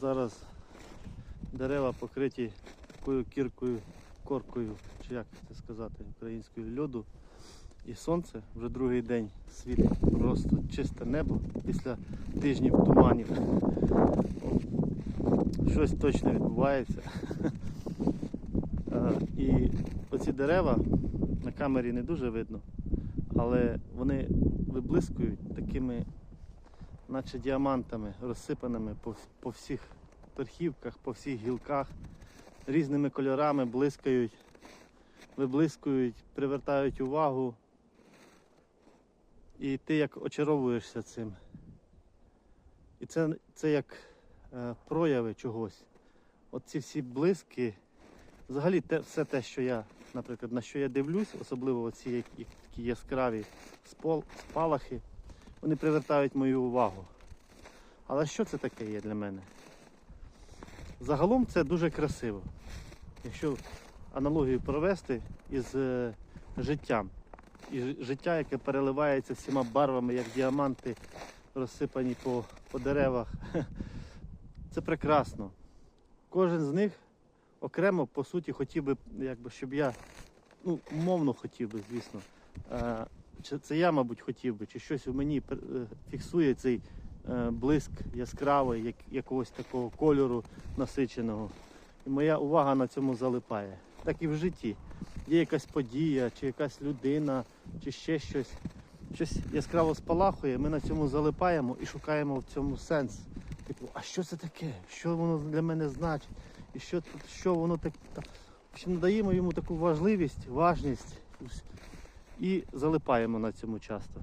Зараз дерева покриті такою кіркою, коркою, чи як це сказати, українською льоду. І сонце вже другий день світить просто чисте небо після тижнів туманів. Щось точно відбувається. Е, І оці дерева на камері не дуже видно, але вони виблискують такими, наче діамантами, розсипаними по, по всіх верхівках, по всіх гілках, різними кольорами блискають, виблискують, привертають увагу. І ти як очаровуєшся цим. І це, це як е, прояви чогось. От ці всі блиски, взагалі те, все те, що я, наприклад, на що я дивлюсь, особливо оці як- як такі яскраві спол, спалахи, вони привертають мою увагу. Але що це таке є для мене? Загалом це дуже красиво. Якщо аналогію провести із е, життям. І життя, яке переливається всіма барвами, як діаманти, розсипані по, по деревах. Це прекрасно. Кожен з них окремо, по суті, хотів би, якби, щоб я, ну, умовно хотів би, звісно. Е, чи це я, мабуть, хотів би, чи щось у мені е, фіксує цей е, блиск яскравий, як, якогось такого кольору насиченого. І моя увага на цьому залипає. Так і в житті. Є якась подія, чи якась людина, чи ще щось. Щось яскраво спалахує, ми на цьому залипаємо і шукаємо в цьому сенс. Типу, а що це таке? Що воно для мене значить? І що, що воно так. надаємо йому таку важливість, важність і залипаємо на цьому часто.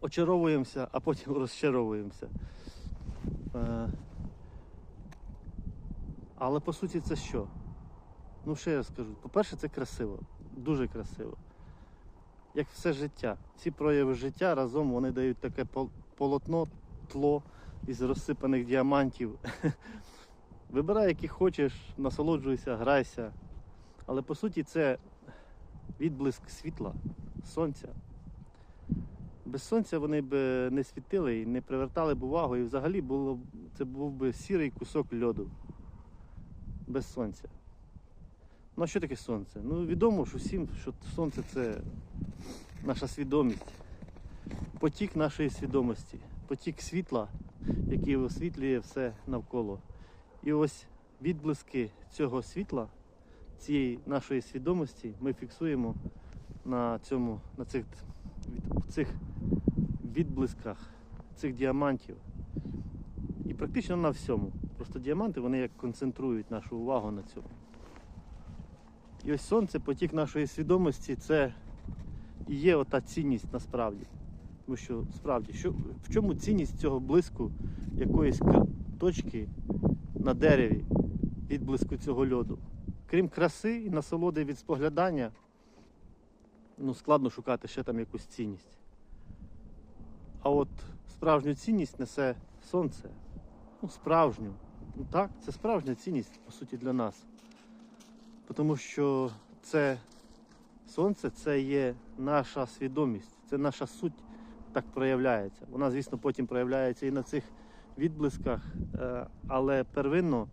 Очаровуємося, а потім розчаровуємося. Е, Але по суті це що? Ну, ще я скажу. По-перше, це красиво, дуже красиво. Як все життя. Всі прояви життя разом вони дають таке полотно, тло із розсипаних діамантів. Вибирай, які хочеш, насолоджуйся, грайся. Але по суті це відблиск світла, сонця. Без сонця вони б не світили і не привертали б увагу, і взагалі було, це був би сірий кусок льоду. Без сонця. Ну а що таке сонце? Ну відомо ж усім, що сонце це наша свідомість, потік нашої свідомості, потік світла, який освітлює все навколо. І ось відблиски цього світла, цієї нашої свідомості ми фіксуємо на цьому, на цих, цих відблисках, цих діамантів. І практично на всьому. Просто діаманти вони як концентрують нашу увагу на цьому. І ось сонце, потік нашої свідомості, це і є ота цінність насправді. Тому що справді, що, в чому цінність цього блиску якоїсь точки на дереві, відблиску цього льоду? Крім краси і насолоди від споглядання, ну, складно шукати ще там якусь цінність. А от справжню цінність несе сонце. Ну, справжню. Ну так, це справжня цінність, по суті, для нас. Тому що це сонце це є наша свідомість, це наша суть так проявляється. Вона, звісно, потім проявляється і на цих відблисках, е, але первинно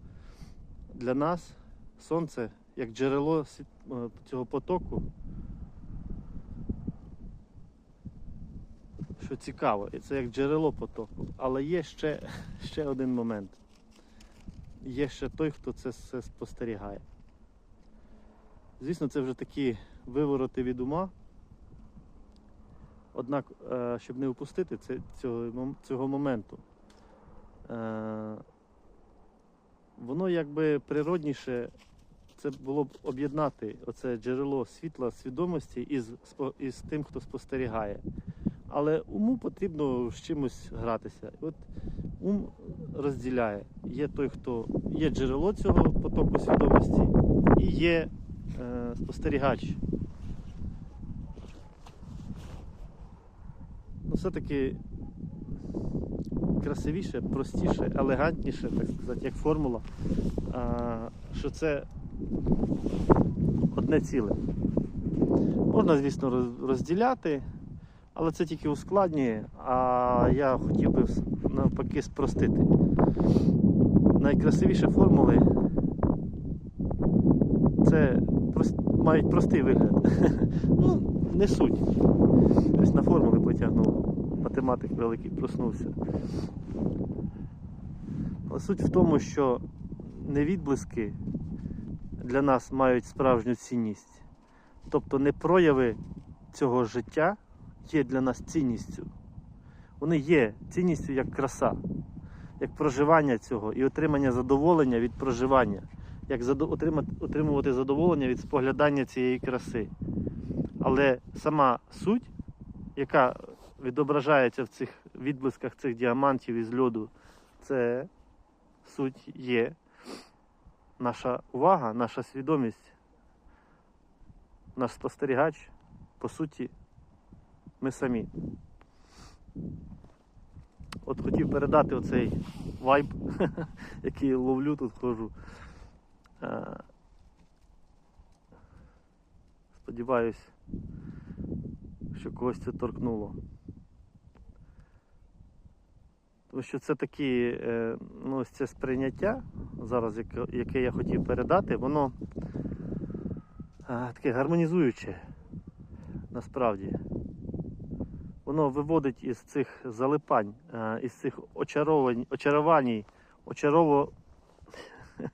для нас сонце як джерело е, цього потоку. Що цікаво, і це як джерело потоку. Але є ще, ще один момент. Є ще той, хто це все спостерігає. Звісно, це вже такі вивороти від ума. Однак, е, щоб не упустити цього, моменту, е, воно якби природніше це було б об'єднати оце джерело світла свідомості із, із тим, хто спостерігає. Але уму потрібно з чимось гратися. От ум розділяє. Є той, хто є джерело цього потоку свідомості, і є е, спостерігач. Ну, все-таки красивіше, простіше, елегантніше, так сказати, як формула, що це одне ціле. Можна, звісно, розділяти, але це тільки ускладнює, а я хотів би навпаки спростити. найкрасивіші формули це мають простий вигляд. ну, не суть. Ось на формули потягнув. Математик великий проснувся. Але суть в тому, що не відблиски для нас мають справжню цінність. Тобто не прояви цього життя є для нас цінністю. Вони є цінністю як краса, як проживання цього і отримання задоволення від проживання, як отримувати задоволення від споглядання цієї краси. Але сама суть, яка відображається в цих відблисках цих діамантів із льоду, це суть є наша увага, наша свідомість, наш спостерігач, по суті, ми самі. От хотів передати оцей вайб, який ловлю тут ходжу. Е, Сподіваюсь, що когось це торкнуло. Тому що це такі, е, ну, ось це сприйняття, зараз, яке, я хотів передати, воно е, таке гармонізуюче насправді. Воно виводить із цих залипань, е, із цих очаровань, очарувань, очарово.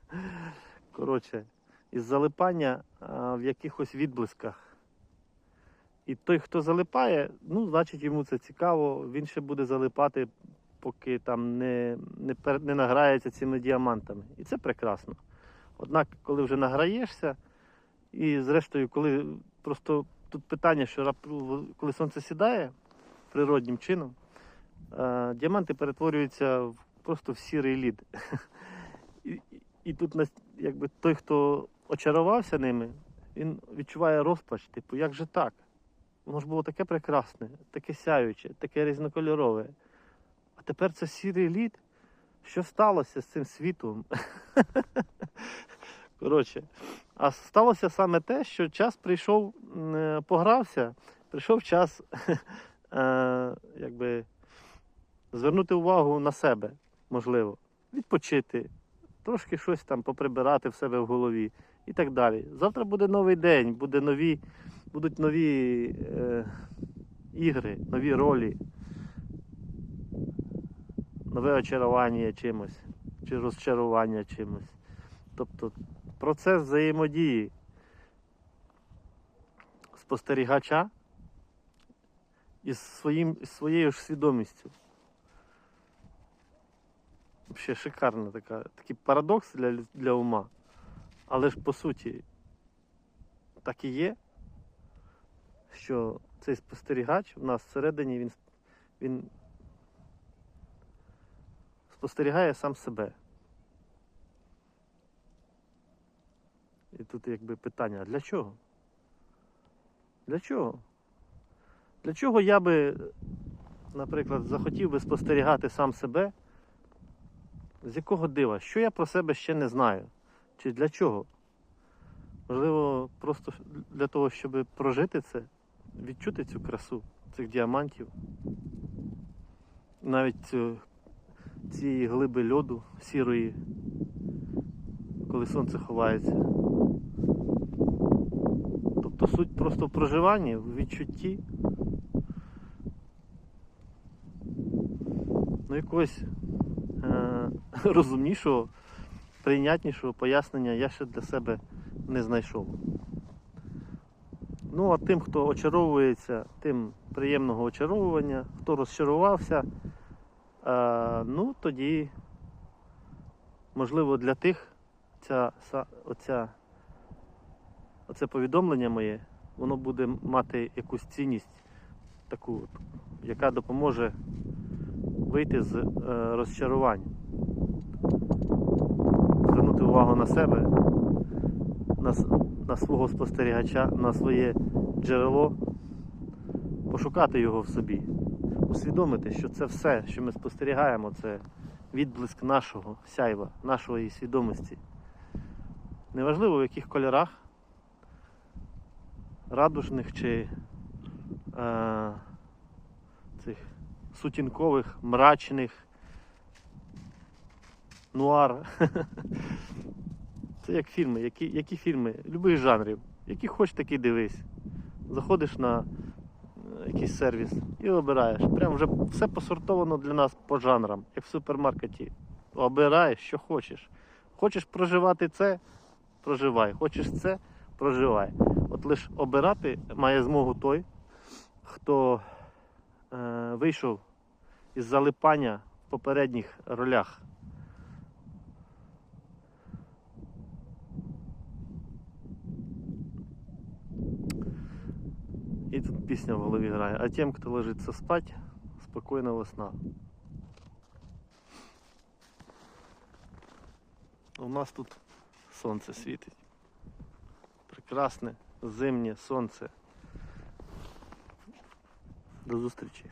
Коротше, із залипання в якихось відблисках. І той, хто залипає, ну, значить йому це цікаво, він ще буде залипати, поки там не, не, не награється цими діамантами. І це прекрасно. Однак, коли вже награєшся, і зрештою, коли просто тут питання, що коли сонце сідає природнім чином, е, діаманти перетворюються в, просто в сірий лід. І- і тут якби той, хто очарувався ними, він відчуває розпач, типу, як же так? Воно ж було таке прекрасне, таке сяюче, таке різнокольорове. А тепер це сірий лід. Що сталося з цим світом? Коротше, а сталося саме те, що час прийшов, е, погрався, прийшов час е, якби, звернути увагу на себе, можливо, відпочити, трошки щось там поприбирати в себе в голові і так далі. Завтра буде новий день, буде нові, будуть нові е, ігри, нові ролі, нове очарування чимось, чи розчарування чимось. Тобто процес взаємодії спостерігача із, своїм, із своєю ж свідомістю. Взагалі шикарна така, такий парадокс для, для ума. Але ж по суті так і є, що цей спостерігач в нас всередині він, він спостерігає сам себе. І тут якби питання, для чого? Для чого? Для чого я би, наприклад, захотів би спостерігати сам себе? З якого дива? Що я про себе ще не знаю? Чи для чого? Можливо, просто для того, щоб прожити це, відчути цю красу цих діамантів, навіть цю, цієї глиби льоду сірої, коли сонце ховається. Тобто суть просто в проживанні, в відчутті. Ну, якогось е- розумнішого, прийнятнішого пояснення я ще для себе не знайшов. Ну, а тим, хто очаровується, тим приємного очаровування, хто розчарувався, е- ну тоді, можливо, для тих ця, оця, оце повідомлення моє, воно буде мати якусь цінність, таку, яка допоможе вийти з е, розчарувань, звернути увагу на себе, на, на свого спостерігача, на своє джерело, пошукати його в собі, усвідомити, що це все, що ми спостерігаємо, це відблиск нашого сяйва, нашої свідомості. Неважливо в яких кольорах, радужних чи е, цих сутінкових, мрачних, нуар. Це як фільми, які, які фільми, любих жанрів, які хочеш, такий дивись. Заходиш на якийсь сервіс і обираєш. Прям вже все посортовано для нас по жанрам, як в супермаркеті. Обираєш, що хочеш. Хочеш проживати це, проживай. Хочеш це, проживай. От лише обирати має змогу той, хто е, вийшов із залипання в попередніх ролях. І тут пісня в голові грає. А тим, хто ложиться спать, спокійного сна. У нас тут сонце світить. Прекрасне зимнє сонце. До зустрічі.